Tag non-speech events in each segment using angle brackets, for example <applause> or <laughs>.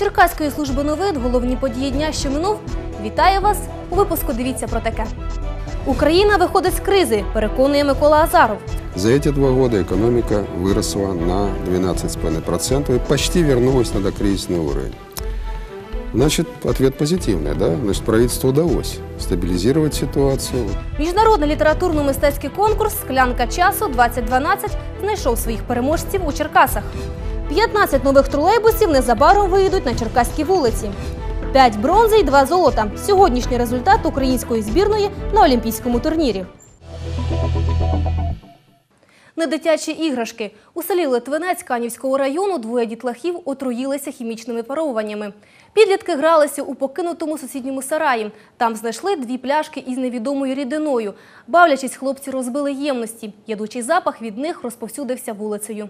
Черкаської служби новин головні події дня, що минув. Вітаю вас у випуску. Дивіться про таке. Україна виходить з кризи, переконує Микола Азаров. За эти два года экономика выросла на 12,5% и почти вернулась на докризисный уровень. Значит, ответ позитивный, да? Значит, правительству удалось стабилизировать ситуацию. Міжнародний літературно-мистецький конкурс Склянка часу 2012 знайшов своїх переможців у Черкасах. 15 нових тролейбусів незабаром виїдуть на черкаські вулиці. 5 бронзи і 2 золота. Сьогоднішній результат української збірної на олімпійському турнірі. Недитячі іграшки. У селі Литвинець Канівського району двоє дітлахів отруїлися хімічними паровуваннями. Підлітки гралися у покинутому сусідньому сараї. Там знайшли дві пляшки із невідомою рідиною. Бавлячись, хлопці розбили ємності. Ядучий запах від них розповсюдився вулицею.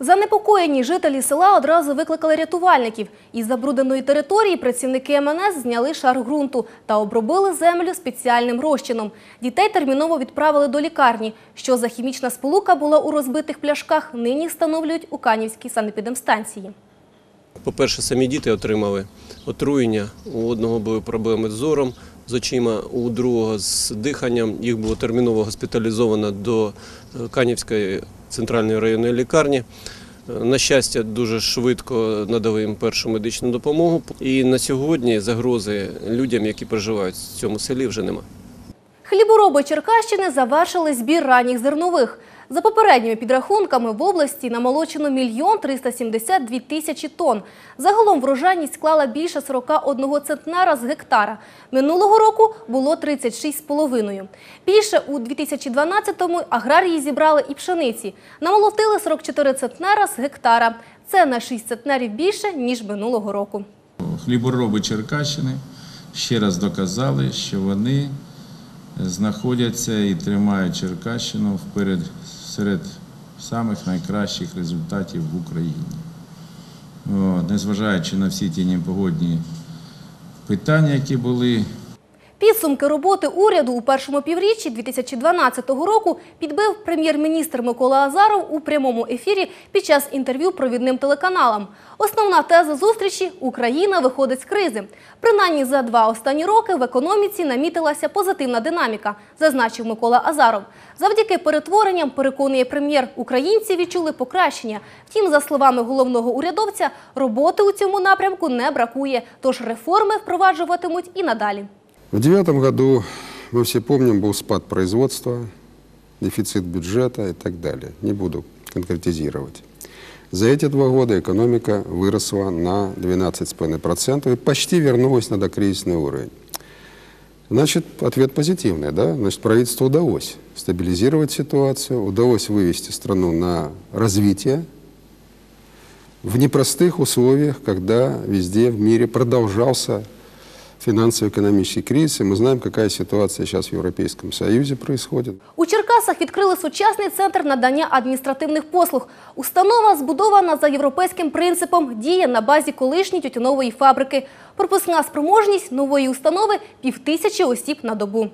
Занепокоєні жителі села одразу викликали рятувальників. Із забрудненої території працівники МНС зняли шар ґрунту та обробили землю спеціальним розчином. Дітей терміново відправили до лікарні. Що за хімічна сполука була у розбитих пляшках, нині встановлюють у Канівській санепідемстанції. По-перше, самі діти отримали отруєння. У одного були проблеми з зором, з очима, у другого з диханням. Їх було терміново госпіталізовано до е, Канівської центральної районної лікарні. Е, На щастя, дуже швидко надали їм першу медичну допомогу. І на сьогодні загрози людям, які проживають в цьому селі, вже немає. Хлібороби Черкащини завершили збір ранніх зернових. За попередніми підрахунками в області намолочено мільйон 372 тисячі тонн. Загалом врожайність склала більше 41 центнера з гектара. Минулого року було 36,5. Більше у 2012-му аграрії зібрали і пшениці. Намолотили 44 центнера з гектара. Це на 6 центнерів більше, ніж минулого року. Хлібороби Черкащини ще раз доказали, що вони знаходяться і тримають Черкащину вперед серед самих найкращих результатів в Україні. Незважаючи на всі ті непогодні питання, які були, Підсумки роботи уряду у першому півріччі 2012 року підбив прем'єр-міністр Микола Азаров у прямому ефірі під час інтерв'ю провідним телеканалам. Основна теза зустрічі – Україна виходить з кризи. Принаймні за два останні роки в економіці намітилася позитивна динаміка, зазначив Микола Азаров. Завдяки перетворенням, переконує прем'єр, українці відчули покращення. Втім, за словами головного урядовця, роботи у цьому напрямку не бракує, тож реформи впроваджуватимуть і надалі. В девятом году, мы все помним, был спад производства, дефицит бюджета и так далее. Не буду конкретизировать. За эти два года экономика выросла на 12,5% и почти вернулась на докризисный уровень. Значит, ответ позитивный, да? Значит, правительству удалось стабилизировать ситуацию, удалось вывести страну на развитие в непростых условиях, когда везде в мире продолжался финансово-экономический кризис, и мы знаем, какая ситуация сейчас в Европейском Союзе происходит. У Черкасах відкрили сучасний центр надання адміністративних послуг. Установа, збудована за європейським принципом, діє на базі колишньої тютюнової фабрики. Пропускна спроможність нової установи – півтисячі осіб на добу.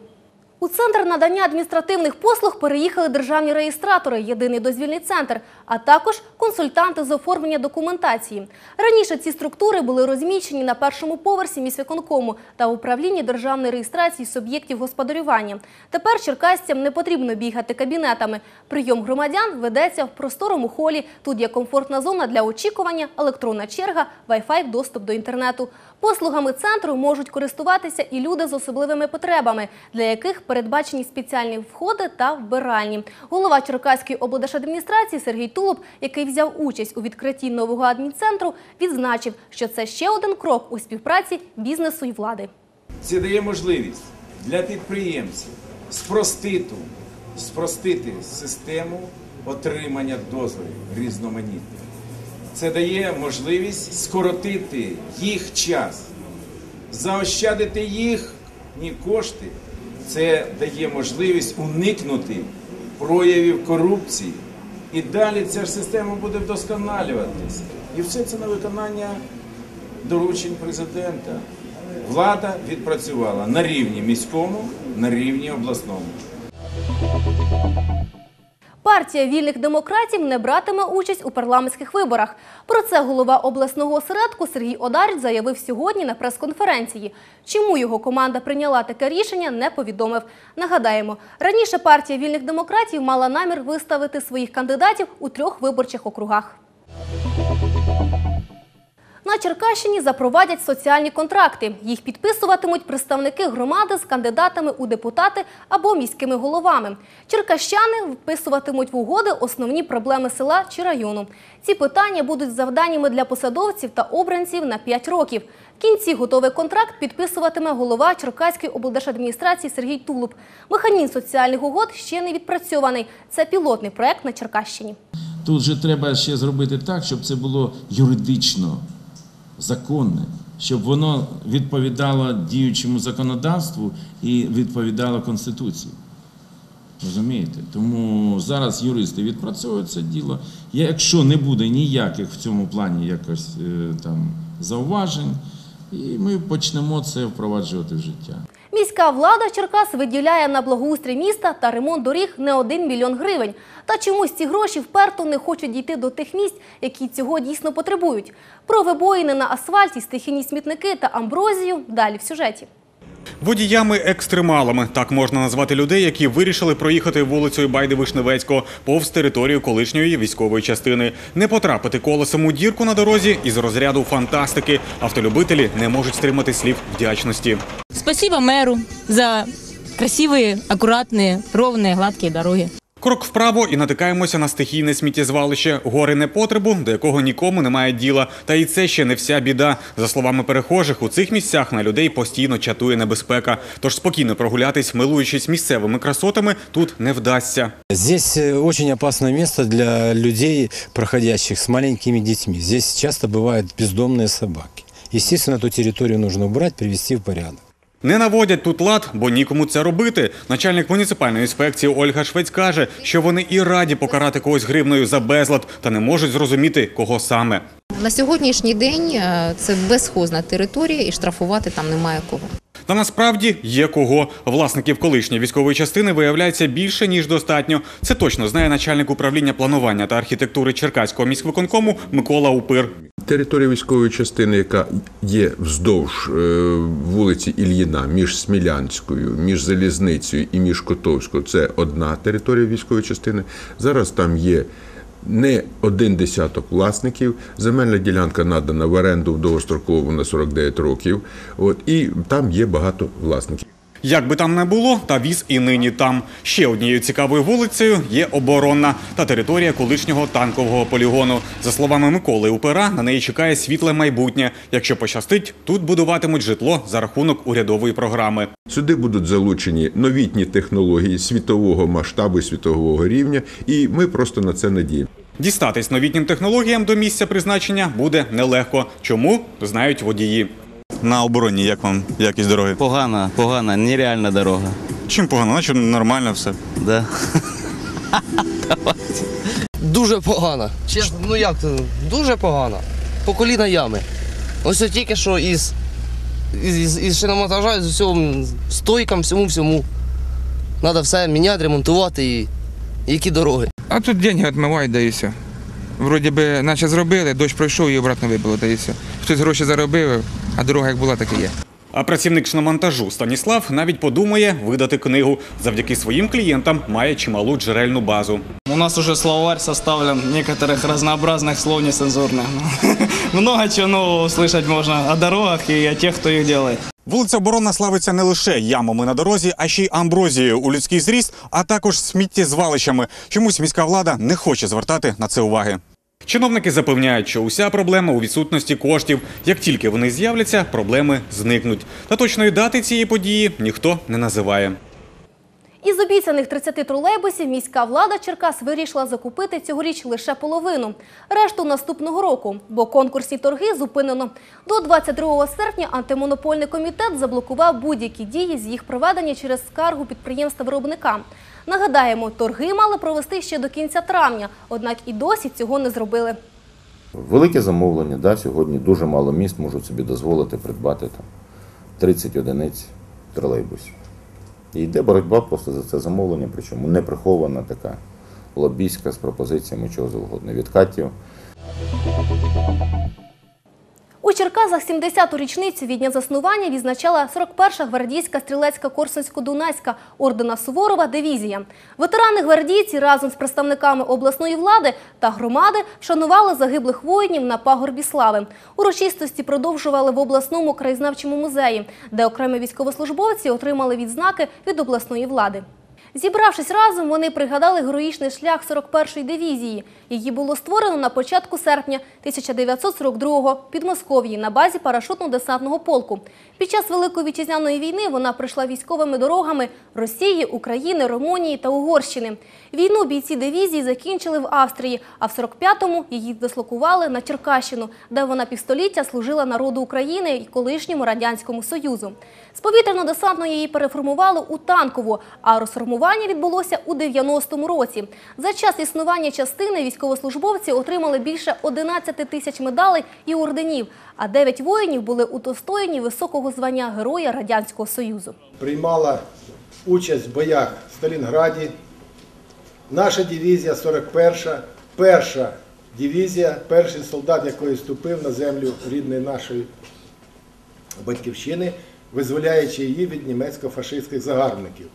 У центр надання адміністративних послуг переїхали державні реєстратори, єдиний дозвільний центр, а також консультанти з оформлення документації. Раніше ці структури були розміщені на першому поверсі міськвиконкому та управлінні державної реєстрації суб'єктів господарювання. Тепер черкасцям не потрібно бігати кабінетами. Прийом громадян ведеться в просторому холі. Тут є комфортна зона для очікування, електронна черга, Wi-Fi, доступ до інтернету. Послугами центру можуть користуватися і люди з особливими потребами, для яких передбачені спеціальні входи та вбиральні. Голова Черкаської облдержадміністрації Сергій Тулуб, який взяв участь у відкритті нового адмінцентру, відзначив, що це ще один крок у співпраці бізнесу і влади. Це дає можливість для підприємців спростити, спростити систему отримання дозволів різноманітних. Це дає можливість скоротити їх час, заощадити їхні кошти. Це дає можливість уникнути проявів корупції. І далі ця ж система буде вдосконалюватися. І все це на виконання доручень президента. Влада відпрацювала на рівні міському, на рівні обласному. Партія вільних демократів не братиме участь у парламентських виборах. Про це голова обласного осередку Сергій Одарч заявив сьогодні на прес-конференції. Чому його команда прийняла таке рішення, не повідомив. Нагадаємо, раніше партія вільних демократів мала намір виставити своїх кандидатів у трьох виборчих округах. На Черкащині запровадять соціальні контракти. Їх підписуватимуть представники громади з кандидатами у депутати або міськими головами. Черкащани вписуватимуть в угоди основні проблеми села чи району. Ці питання будуть завданнями для посадовців та обранців на 5 років. В кінці готовий контракт підписуватиме голова Черкаської облдержадміністрації Сергій Тулуб. Механізм соціальних угод ще не відпрацьований. Це пілотний проект на Черкащині. Тут же треба ще зробити так, щоб це було юридично законне, щоб воно відповідало діючому законодавству і відповідало Конституції. Розумієте? Тому зараз юристи відпрацьовують це діло. Якщо не буде ніяких в цьому плані якось е, там зауважень, і ми почнемо це впроваджувати в життя. Міська влада Черкас виділяє на благоустрій міста та ремонт доріг не один мільйон гривень. Та чомусь ці гроші вперто не хочуть дійти до тих місць, які цього дійсно потребують. Про вибоїни на асфальті, стихійні смітники та амброзію далі в сюжеті. Водіями-екстремалами так можна назвати людей, які вирішили проїхати вулицею Байди Вишневецького повз територію колишньої військової частини. Не потрапити колесом у дірку на дорозі із розряду фантастики. Автолюбителі не можуть стримати слів вдячності. Спасибо мэру за красивые, аккуратные, ровные, гладкие дороги. Крок вправо і натикаємося на стихійне сміттєзвалище, гори непотребу, до якого нікому немає діла. Та і це ще не вся біда. За словами перехожих, у цих місцях на людей постійно чатує небезпека. Тож спокійно прогулятись, милуючись місцевими красотами, тут не вдасться. Здесь э, очень опасное место для людей, проходящих с маленькими детьми. Здесь часто бывают бездомные собаки. Естественно, эту территорию нужно убрать, привести в порядок. Не наводять тут лад, бо нікому це робити. Начальник муніципальної інспекції Ольга Швець каже, що вони і раді покарати когось гривною за безлад, та не можуть зрозуміти, кого саме. На сьогоднішній день е, це безхозна територія і штрафувати там немає кого. Та насправді є кого. Власників колишньої військової частини виявляється більше ніж достатньо. Це точно знає начальник управління планування та архітектури Черкаського міськвиконкому Микола Упир. Територія військової частини, яка є вздовж е, вулиці Ільїна, між Смілянською, між Залізницею і між Котовською, це одна територія військової частини. Зараз там є не один десяток власників. Земельна ділянка надана в оренду в довгострокову на 49 років. От, і там є багато власників. Як би там не було, та віз і нині там. Ще однією цікавою вулицею є оборонна та територія колишнього танкового полігону. За словами Миколи Упира, на неї чекає світле майбутнє. Якщо пощастить, тут будуватимуть житло за рахунок урядової програми. Сюди будуть залучені новітні технології світового масштабу світового рівня, і ми просто на це надіємо. Дістатись новітнім технологіям до місця призначення буде нелегко. Чому знають водії. На обороні, як вам якість дороги? Погана, погана, нереальна дорога. Чим погано? Наче нормально все. Да. Дуже погано. Чесно, ну як то? Дуже погано. По коліна ями. Ось от тільки що із, із, із, із шиномонтажа, з усього стойкам, всьому всьому. Треба все міняти, ремонтувати і, і які дороги. А тут деньги відмивають, да і все. Вроді би, наче зробили, дощ пройшов і обратно вибило, да і все. Хтось гроші заробив, а дорога як була, так і є. А працівник шиномонтажу Станіслав навіть подумає видати книгу. Завдяки своїм клієнтам має чималу джерельну базу. У нас уже словарь составлен некоторых разнообразных слов нецензурных. Много <laughs> чего нового услышать можно о дорогах и о тех, кто их делает. Вулиця Оборонна славиться не лише ямами на дорозі, а ще й амброзією у людський зріст, а також сміттєзвалищами. Чомусь міська влада не хоче звертати на це уваги. Чиновники запевняють, що уся проблема у відсутності коштів. Як тільки вони з'являться, проблеми зникнуть. Та точної дати цієї події ніхто не називає. Із обіцяних 30 тролейбусів міська влада Черкас вирішила закупити цьогоріч лише половину. Решту наступного року, бо конкурсні торги зупинено. До 22 серпня антимонопольний комітет заблокував будь-які дії з їх проведення через скаргу підприємства-виробника. Нагадаємо, торги мали провести ще до кінця травня, однак і досі цього не зробили. Велике замовлення, да, сьогодні дуже мало міст можуть собі дозволити придбати там 30 одиниць тролейбусів. І йде боротьба просто за це замовлення, причому не прихована така. лобійська з пропозиціями чого завгодно. Відкатів У Черкасах 70-ту річницю від дня заснування відзначала 41-ша гвардійська стрілецька Корсунсько-Дунайська ордена Суворова дивізія. Ветерани гвардійці разом з представниками обласної влади та громади вшанували загиблих воїнів на пагорбі слави. Урочистості продовжували в обласному краєзнавчому музеї, де окремі військовослужбовці отримали відзнаки від обласної влади. Зібравшись разом, вони пригадали героїчний шлях 41-ї дивізії. Її було створено на початку серпня 1942-го в Підмосков'ї на базі парашутно-десантного полку. Під час Великої вітчизняної війни вона пройшла військовими дорогами Росії, України, Румунії та Угорщини. Війну бійці дивізії закінчили в Австрії, а в 45-му її дислокували на Черкащину, де вона півстоліття служила народу України і колишньому Радянському Союзу. З повітряно-десантно її переформували у танкову, а розформування відбулося у 90-му році. За час існування частини військовослужбовці отримали більше 11 тисяч медалей і орденів, а 9 воїнів були удостоєні високого звання Героя Радянського Союзу. приймала участь в боях в Сталінграді. Наша дивізія 41-ша, перша дивізія, перший солдат, який вступив на землю рідної нашої батьківщини, визволяючи її від німецько-фашистських загарбників.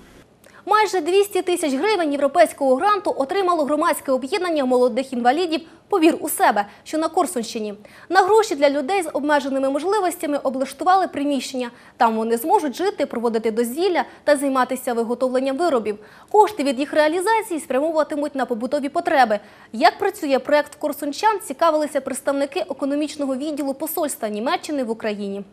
Майже 200 тисяч гривень європейського гранту отримало громадське об'єднання молодих інвалідів «Повір у себе», що на Корсунщині. На гроші для людей з обмеженими можливостями облаштували приміщення. Там вони зможуть жити, проводити дозвілля та займатися виготовленням виробів. Кошти від їх реалізації спрямовуватимуть на побутові потреби. Як працює проект Корсунчан, цікавилися представники економічного відділу посольства Німеччини в Україні.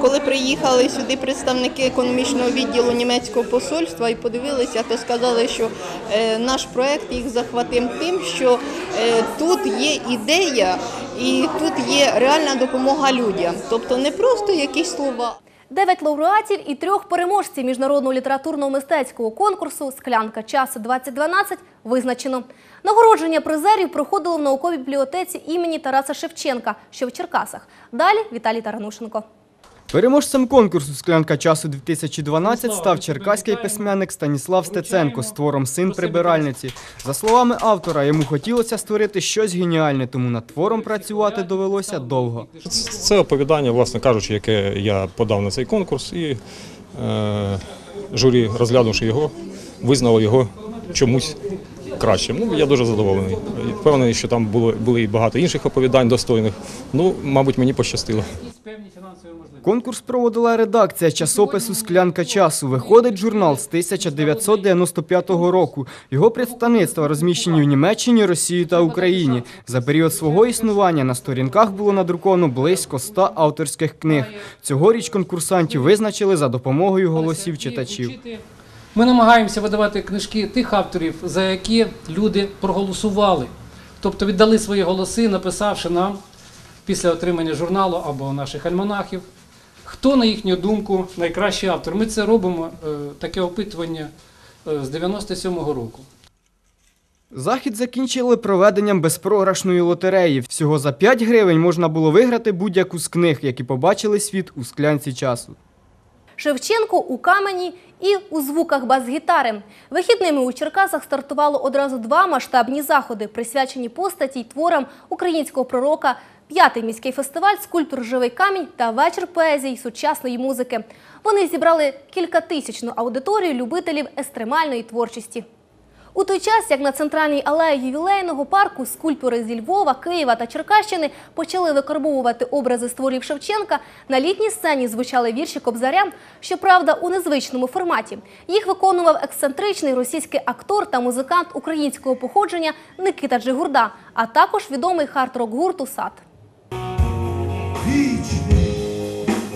Коли приїхали сюди представники економічного відділу німецького посольства і подивилися, то сказали, що е, наш проект їх захватив тим, що е, тут є ідея і тут є реальна допомога людям. Тобто не просто якісь слова. Дев'ять лауреатів і трьох переможців міжнародного літературно-мистецького конкурсу «Склянка часу 2012» визначено. Нагородження призерів проходило в науковій бібліотеці імені Тараса Шевченка, що в Черкасах. Далі Віталій Таранушенко. Переможцем конкурсу «Склянка часу 2012» став черкаський письменник Станіслав Стеценко з твором «Син прибиральниці». За словами автора, йому хотілося створити щось геніальне, тому над твором працювати довелося довго. Це оповідання, власне кажучи, яке я подав на цей конкурс, і е, журі, розглянувши його, визнало його чомусь кращим. Ну, я дуже задоволений. Впевнений, що там було, були і багато інших оповідань достойних. Ну, мабуть, мені пощастило. Конкурс проводила редакція часопису «Склянка часу». Виходить журнал з 1995 року. Його представництва розміщені в Німеччині, Росії та Україні. За період свого існування на сторінках було надруковано близько 100 авторських книг. Цьогоріч конкурсантів визначили за допомогою голосів читачів. Ми намагаємося видавати книжки тих авторів, за які люди проголосували, тобто віддали свої голоси, написавши нам після отримання журналу або наших альманахів, хто, на їхню думку, найкращий автор. Ми це робимо, е, таке опитування е, з 97-го року. Захід закінчили проведенням безпрограшної лотереї. Всього за 5 гривень можна було виграти будь-яку з книг, які побачили світ у склянці часу. Шевченко у камені і у звуках бас-гітари. Вихідними у Черкасах стартувало одразу два масштабні заходи, присвячені постаті й творам українського пророка, п'ятий міський фестиваль скульптур Живий камінь та вечір поезії сучасної музики. Вони зібрали кількатисячну аудиторію любителів екстремальної творчості. У той час, як на центральній алеї ювілейного парку скульптори зі Львова, Києва та Черкащини почали викарбовувати образи створів Шевченка, на літній сцені звучали вірші Кобзаря, щоправда, у незвичному форматі. Їх виконував ексцентричний російський актор та музикант українського походження Никита Джигурда, а також відомий хард-рок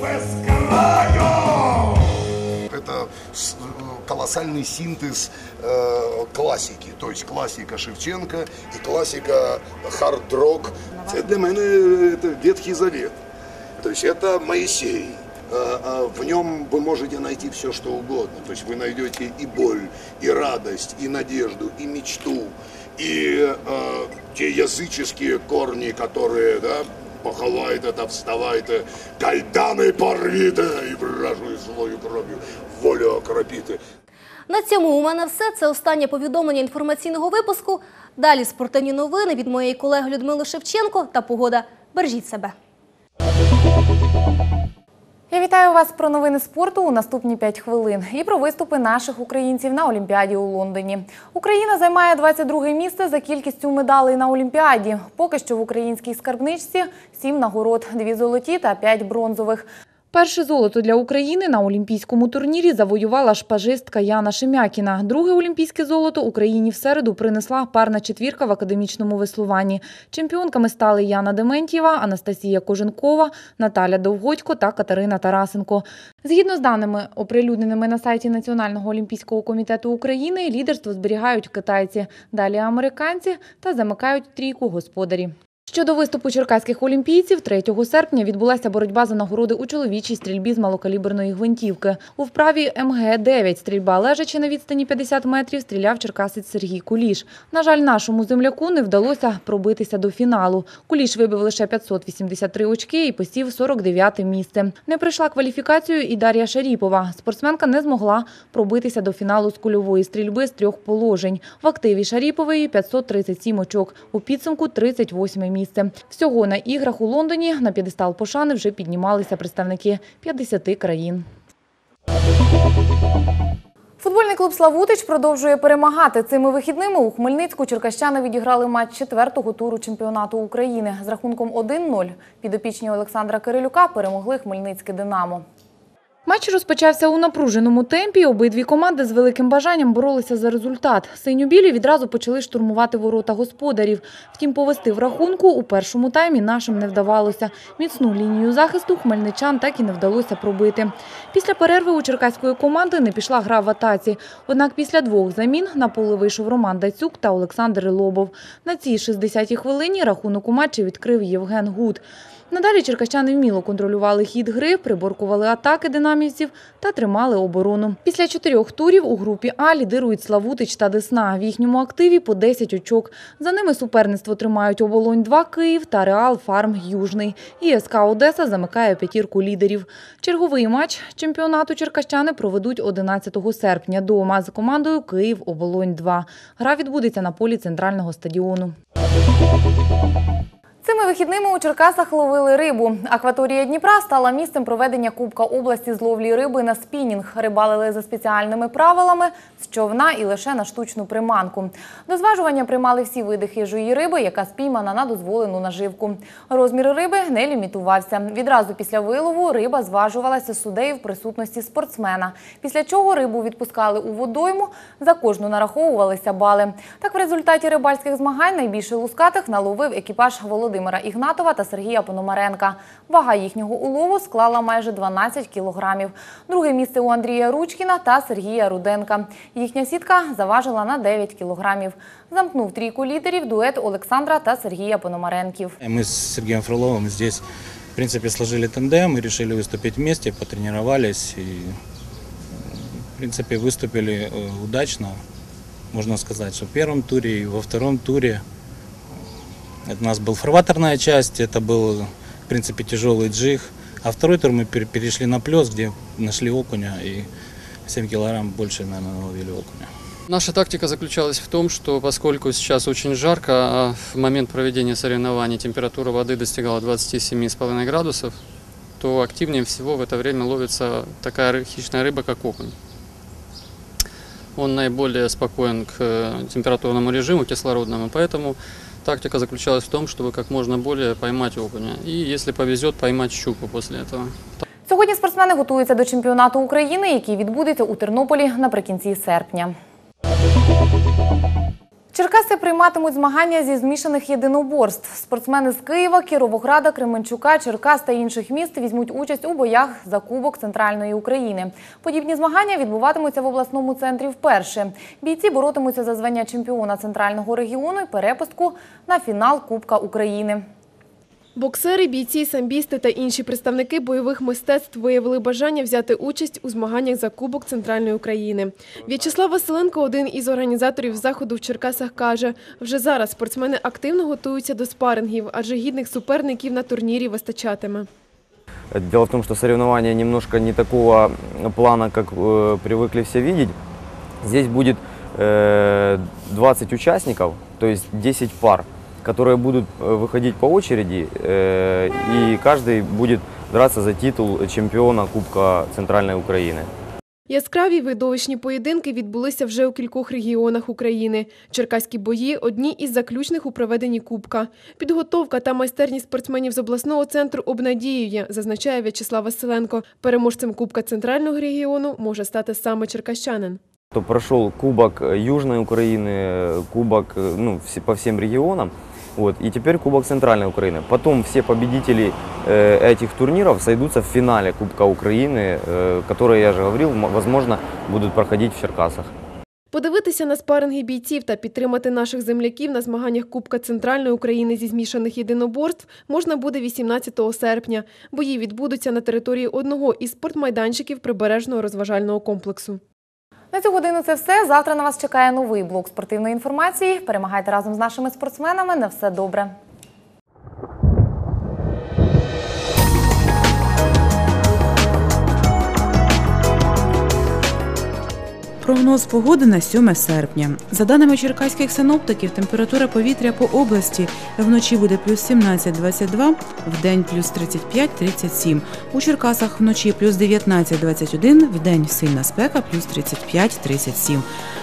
гурту «Сад». Это с- колоссальный синтез э, классики, то есть классика Шевченко и классика хард-рок. Это для меня это Ветхий Завет. То есть это Моисей. Э, э, В нем вы можете найти все, что угодно. То есть вы найдете и боль, и радость, и надежду, и мечту, и э, те языческие корни, которые, да, поховайте та вставайте, кайдани порвіте і вражою злою кров'ю волю окропіте. На цьому у мене все. Це останнє повідомлення інформаційного випуску. Далі спортивні новини від моєї колеги Людмили Шевченко та погода. Бережіть себе. Я вітаю вас про новини спорту у наступні 5 хвилин і про виступи наших українців на Олімпіаді у Лондоні. Україна займає 22 місце за кількістю медалей на Олімпіаді. Поки що в українській скарбничці 7 нагород, 2 золоті та 5 бронзових. Перше золото для України на олімпійському турнірі завоювала шпажистка Яна Шемякіна. Друге олімпійське золото Україні в середу принесла парна четвірка в академічному веслуванні. Чемпіонками стали Яна Дементьєва, Анастасія Коженкова, Наталя Довгодько та Катерина Тарасенко. Згідно з даними, оприлюдненими на сайті Національного олімпійського комітету України, лідерство зберігають китайці, далі американці та замикають трійку господарі. Щодо виступу черкаських олімпійців, 3 серпня відбулася боротьба за нагороди у чоловічій стрільбі з малокаліберної гвинтівки. У вправі МГ-9 стрільба лежачи на відстані 50 метрів стріляв черкасець Сергій Куліш. На жаль, нашому земляку не вдалося пробитися до фіналу. Куліш вибив лише 583 очки і посів 49 місце. Не прийшла кваліфікацію і Дар'я Шаріпова. Спортсменка не змогла пробитися до фіналу з кульової стрільби з трьох положень. В активі Шаріпової 537 очок. У підсумку 38 місце. Всього на іграх у Лондоні на п'єдестал пошани вже піднімалися представники 50 країн. Футбольний клуб Славутич продовжує перемагати. Цими вихідними у Хмельницьку черкащани відіграли матч четвертого туру чемпіонату України. З рахунком 1-0 підопічні Олександра Кирилюка перемогли Хмельницьке «Динамо». Матч розпочався у напруженому темпі. Обидві команди з великим бажанням боролися за результат. Синьо-білі відразу почали штурмувати ворота господарів. Втім, повести в рахунку у першому таймі нашим не вдавалося. Міцну лінію захисту хмельничан так і не вдалося пробити. Після перерви у черкаської команди не пішла гра в атаці. Однак після двох замін на поле вийшов Роман Дацюк та Олександр Лобов. На цій 60-й хвилині рахунок у матчі відкрив Євген Гуд. Надалі черкащани вміло контролювали хід гри, приборкували атаки динамівців та тримали оборону. Після чотирьох турів у групі А лідирують Славутич та Десна. В їхньому активі по 10 очок. За ними суперництво тримають Оболонь-2 Київ та Реал Фарм Южний. І СК Одеса замикає п'ятірку лідерів. Черговий матч чемпіонату черкащани проведуть 11 серпня дома за командою Київ-Оболонь-2. Гра відбудеться на полі центрального стадіону. Цими вихідними у Черкасах ловили рибу. Акваторія Дніпра стала місцем проведення Кубка області з ловлі риби на спінінг. Рибалили за спеціальними правилами з човна і лише на штучну приманку. До зважування приймали всі види хижої риби, яка спіймана на дозволену наживку. Розмір риби не лімітувався. Відразу після вилову риба зважувалася суддею в присутності спортсмена. Після чого рибу відпускали у водойму, за кожну нараховувалися бали. Так в результаті рибальських змагань найбільше лускатих наловив екіпаж Володимира Ігнатова та Сергія Пономаренка. Вага їхнього улову склала майже 12 кілограмів. Друге місце у Андрія Ручкіна та Сергія Руденка. Їхня сітка заважила на 9 кілограмів. Замкнув трійку лідерів дует Олександра та Сергія Пономаренків. Мы с Сергеем Фроловым здесь, в принципе, сложили тандем и решили выступить вместе, потренировались и, в принципе, выступили э, удачно. Можно сказать, что в первом туре и во втором туре Это у нас была фарватерная часть, это был, в принципе, тяжелый джиг. А второй тур мы пере- перешли на плес, где нашли окуня и 7 килограмм больше, наверное, наловили окуня. Наша тактика заключалась в том, что поскольку сейчас очень жарко, а в момент проведения соревнований температура воды достигала 27,5 градусов, то активнее всего в это время ловится такая хищная рыба, как окунь. Он наиболее спокоен к э, температурному режиму, кислородному, поэтому тактика заключалась в том, чтобы как можно более поймать окуня. И если повезет, поймать щуку после этого. Сьогодні спортсмени готуються до чемпіонату України, який відбудеться у Тернополі наприкінці серпня. Черкаси прийматимуть змагання зі змішаних єдиноборств. Спортсмени з Києва, Кіровограда, Кременчука, Черкас та інших міст візьмуть участь у боях за Кубок Центральної України. Подібні змагання відбуватимуться в обласному центрі вперше. Бійці боротимуться за звання чемпіона центрального регіону і перепустку на фінал Кубка України. Боксери, бійці, самбісти та інші представники бойових мистецтв виявили бажання взяти участь у змаганнях за Кубок Центральної України. В'ячеслав Василенко, один із організаторів заходу в Черкасах, каже, вже зараз спортсмени активно готуються до спарингів, адже гідних суперників на турнірі вистачатиме. Дело в том, что соревнования немножко не такого плана, как э, привыкли все видеть. Здесь будет э, 20 участников, то есть 10 пар, которые будут э, выходить по очереди, э, и каждый будет драться за титул чемпиона Кубка Центральной Украины. Яскраві видовищні поєдинки відбулися вже у кількох регіонах України. Черкаські бої одні із заключних у проведенні Кубка. Підготовка та майстерність спортсменів з обласного центру обнадіює, зазначає В'ячеслав Василенко. Переможцем Кубка Центрального регіону може стати саме черкащанин. То прошел Кубок э, Южной Украины, э, Кубок э, ну, все- по всем регионам, вот, и теперь Кубок Центральной Украины. Потом все победители э, этих турниров сойдутся в финале Кубка Украины, э, которые, я же говорил, м- возможно, будут проходить в Черкасах. Подивитися на спаринги бійців та підтримати наших земляків на змаганнях Кубка Центральної України зі змішаних єдиноборств можна буде 18 серпня. Бої відбудуться на території одного із спортмайданчиків прибережного розважального комплексу. На цю годину це все. Завтра на вас чекає новий блок спортивної інформації. Перемагайте разом з нашими спортсменами. На все добре. Прогноз погоди на 7 серпня. За даними черкаських синоптиків, температура повітря по області вночі буде плюс 17-22, вдень плюс 35-37. У Черкасах вночі плюс 19-21, вдень сильна спека плюс 35-37.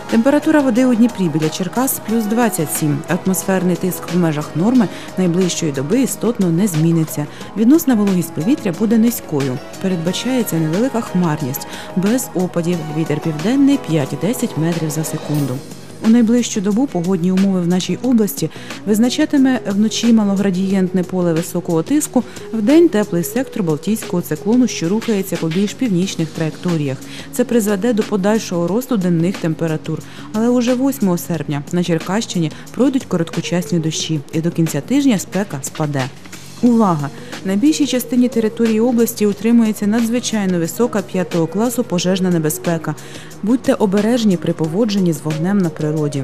Температура води у Дніпрі біля Черкас плюс 27. Атмосферний тиск в межах норми найближчої доби істотно не зміниться. Відносна вологість повітря буде низькою. Передбачається невелика хмарність, без опадів. Вітер південний 5-10 метрів за секунду. У найближчу добу погодні умови в нашій області визначатиме вночі малоградієнтне поле високого тиску, вдень теплий сектор Балтійського циклону, що рухається по більш північних траєкторіях. Це призведе до подальшого росту денних температур. Але уже 8 серпня на Черкащині пройдуть короткочасні дощі, і до кінця тижня спека спаде. Увага! На більшій частині території області утримується надзвичайно висока 5 класу пожежна небезпека. Будьте обережні при поводженні з вогнем на природі.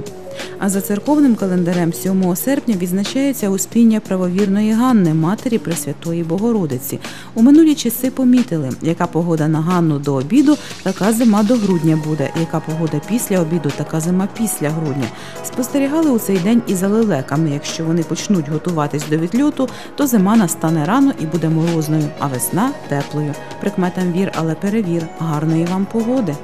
А за церковним календарем 7 серпня відзначається успіння правовірної Ганни, матері Пресвятої Богородиці. У минулі часи помітили, яка погода на Ганну до обіду, така зима до грудня буде, яка погода після обіду, така зима після грудня. Спостерігали у цей день і за лелеками. Якщо вони почнуть готуватись до відльоту, то зима настане рано і буде морозною, а весна теплою. Прикметам вір, але перевір. Гарної вам погоди.